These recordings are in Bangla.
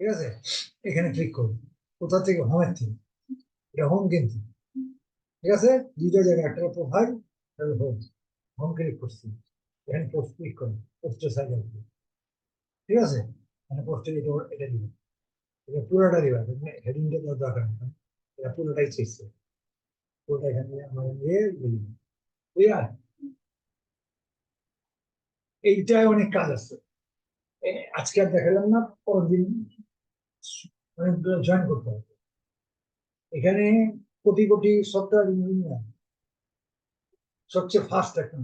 ঠিক আছে? এখানে ক্লিক করুন কোথা থেকে? হোমের থেকে এটা হোম কিন্তু ঠিক আছে? দুটো জায়গায় একটা প্রোফাইল একটা হোম হোম ক্লিক করছি। এখানে পোস্ট ক্লিক করুন পোস্টের সাইজ ঠিক আছে? মানে পোস্টের এটা এটা দিবেন এটা পুরোটা দিবা। হেডিংটা দেওয়ার দরকার নেই। এটা পুরোটাই চেয়েছে পুরোটা এখানে আমরা দিয়ে দিলাম বুঝলা এইটাই অনেক কাজ আছে। আজকে আর দেখালাম না পরের দিন অনেকগুলো জয়েন করতে হবে। এখানে কোটি কোটি সফটওয়্যার ইঞ্জিনিয়ার সবচেয়ে ফার্স্ট একটা।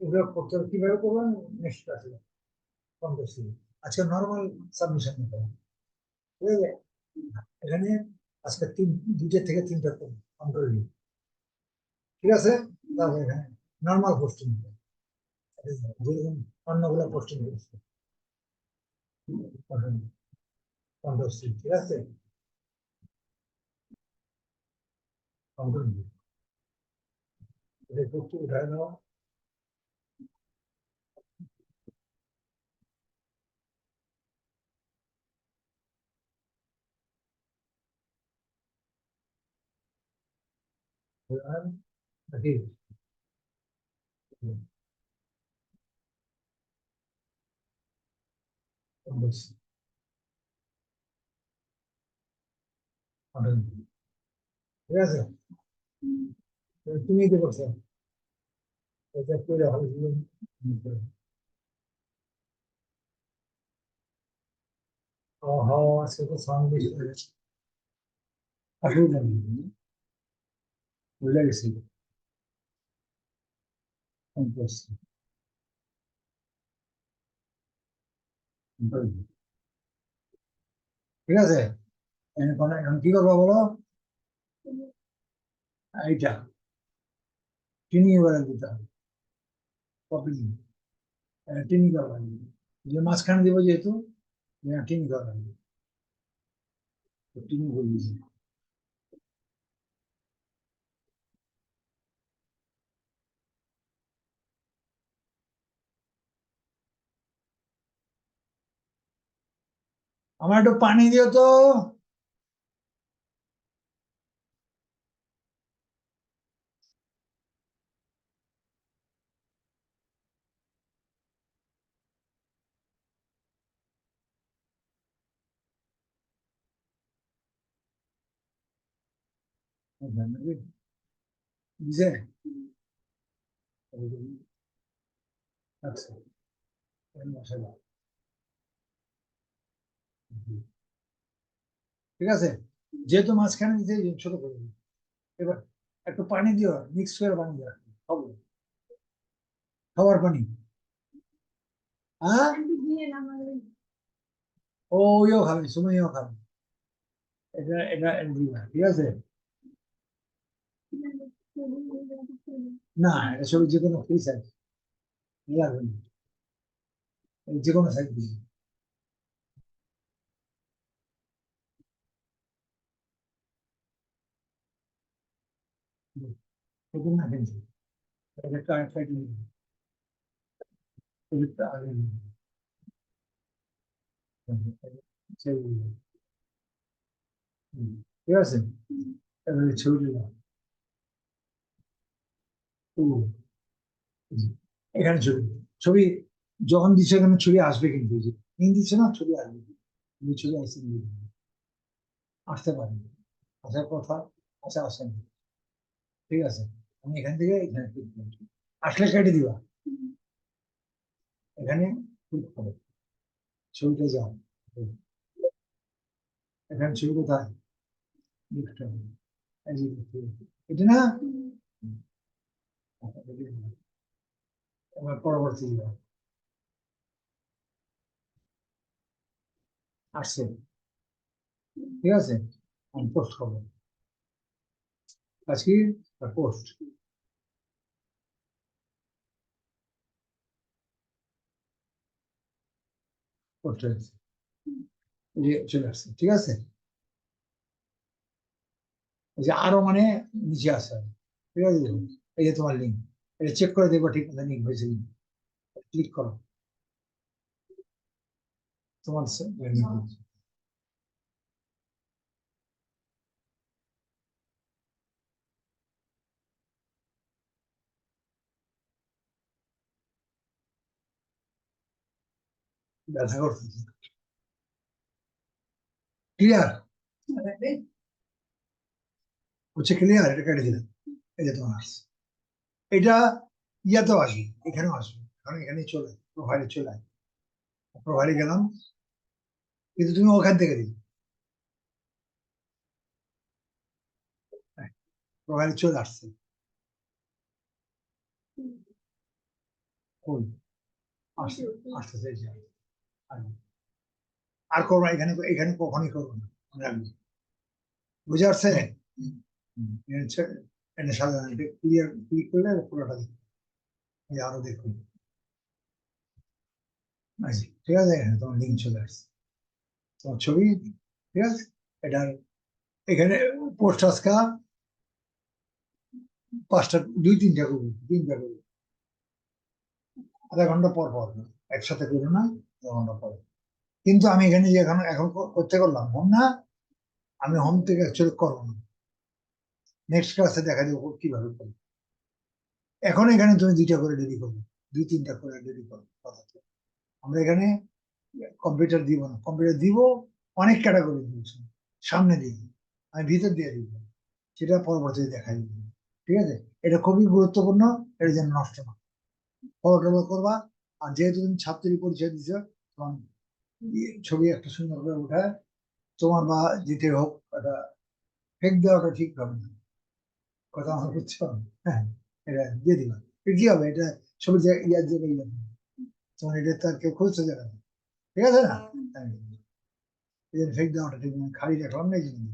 এগুলো করতে হবে, কীভাবে করবেন? নেক্সট ক্লাসে আজকে নর্মাল সাবমিশন নিতে হবে। ঠিক আছে? এখানে আজকে তিন, দুইটা থেকে তিনটা কন্ট্রোল ঠিক আছে? তারপরে এখানে নর্মাল পোস্টিং নিতে। যেরকম অন্যগুলো পোস্টিং করছে। কন্ট্রোল সি ঠিক আছে? কন্ট্রোল বি এটা একটু উঠায় দাও Run, নাকি Control C Control B ঠিক আছে এবার তুমি কি করছ এটা করে ভালো জীবন ওহো আজকে তো সাউন্ড বেশি হয়ে গেছে অসুবিধা নেই ভুলে গেছি Control C Control B ঠিক আছে? এখন কি করব বলো? এইটা। এবারে দিতে হবে কপি টিনি করা লাগবে যে মাঝখানে দিব যেহেতু টিনি করা লাগবে টিনি বলিয়েছি আমার একটু পানি দিও তো। বুঝে আচ্ছা। ঠিক আছে? যেহেতু মাঝখানে দিতে ছোট করে। এবার একটু পানি দিও মিক্স করে পানি খাব। খাবার পানি। হ্যাঁ ও খাবে সুমাইও খাবে। এটা এটা ঠিক আছে? না এটা সবই যে কোনো ফ্রি সাইজ লাগবে না। এই যে কোনো সাইজ দিবে এগুলো না কিন্তু এটা কারেন্ট সাইড নিয়ে এটা আগে নিয়ে সেইগুলো। হুম, ঠিক আছে এবারে ছবি দিলাম ও, এই যে, এখানে ছবি ছবি যখন দিচ্ছে এখানে ছবি আসবে কিন্তু এই যে লিঙ্ক দিচ্ছে না ছবি আসবে এই ছবি আসছে দিয়ে দিবে। আসতে পারে আসার কথা আচ্ছা আসেন ঠিক আছে আমি এখান থেকে এখানে। আসলে কেটে দিবা। এখানে ক্লিক করো ছবিটা যাও। এখানে ছবি কোথায়। এটা না। এবার পরবর্তী আসছে। ঠিক আছে? আমি পোস্ট করব। হয়েছে চলে আসছে ঠিক আছে যে আরও মানে নিচে আসে ঠিক আছে এই যে তোমার লিঙ্ক এটা চেক করে দেখব ঠিক মতো লিঙ্ক হয়েছে ক্লিক করো তোমার ব্যথা করতেছে ক্লিয়ার হচ্ছে ক্লিয়ার এটা কেটে দিলাম। এই যে তোমার এটা ইয়াতেও আসবে, এখানেও আসবে, কারণ এখানে চলে প্রোফাইলে চলে আসবে। প্রোফাইলে গেলাম, কিন্তু তুমি ওখান থেকে দিবে প্রোফাইলে চলে আসছে। আসতেছে আসবে। আর করব এখানে এখানে কখনই করব না। রাখব। বুঝে এখানে সাধারণ ক্লিয়ার ক্লিক করলে পুরোটা দেখবে আরও দেখুন। এই ঠিক আছে এখানে তোমার লিঙ্ক চলে আসছে। তোমার ছবি ঠিক আছে? এটার এখানে পোস্ট আজকা পাঁচটা দুই তিনটা করব তিনটা করব। আধা ঘণ্টা পর পর একসাথে করব না। ঘণ্টা পর। কিন্তু আমি এখানে যে এখন এখন করতে করলাম হোম না আমি হোম থেকে অ্যাকচুয়ালি করব না নেক্সট ক্লাসে দেখা যাবে কীভাবে করব। এখন এখানে তুমি দুইটা করে রেডি করবে, দুই তিনটা করে রেডি করবে কথা আমরা এখানে কম্পিউটার দিব না। কম্পিউটার দিব, অনেক ক্যাটাগরি দিয়েছি। সামনে দিব, আমি ভিতর দিয়ে দিব। সেটা পরবর্তীতে দেখা যাবে ঠিক আছে? এটা খুবই গুরুত্বপূর্ণ, এটা যেন নষ্ট না ফলো টলো করবা, আর যেহেতু তুমি ছাত্রী পরিচয় ইয়ে ছবি একটা সুন্দর করে উঠায়। তোমার বা যেতে হোক একটা ফেক দেওয়াটা ঠিক হবে না। কথা আমার বুঝছ? হ্যাঁ এটা দিয়ে দিবা এটা কি হবে? এটা ছবি ইয়ার জায়গায় যাবে তোমার এটা তার কেউ খুঁজতে যাবে না। ঠিক আছে না? হ্যাঁ। এই জন্য ফেক দেওয়াটা ঠিক না খালি রাখলাম না এই জন্য।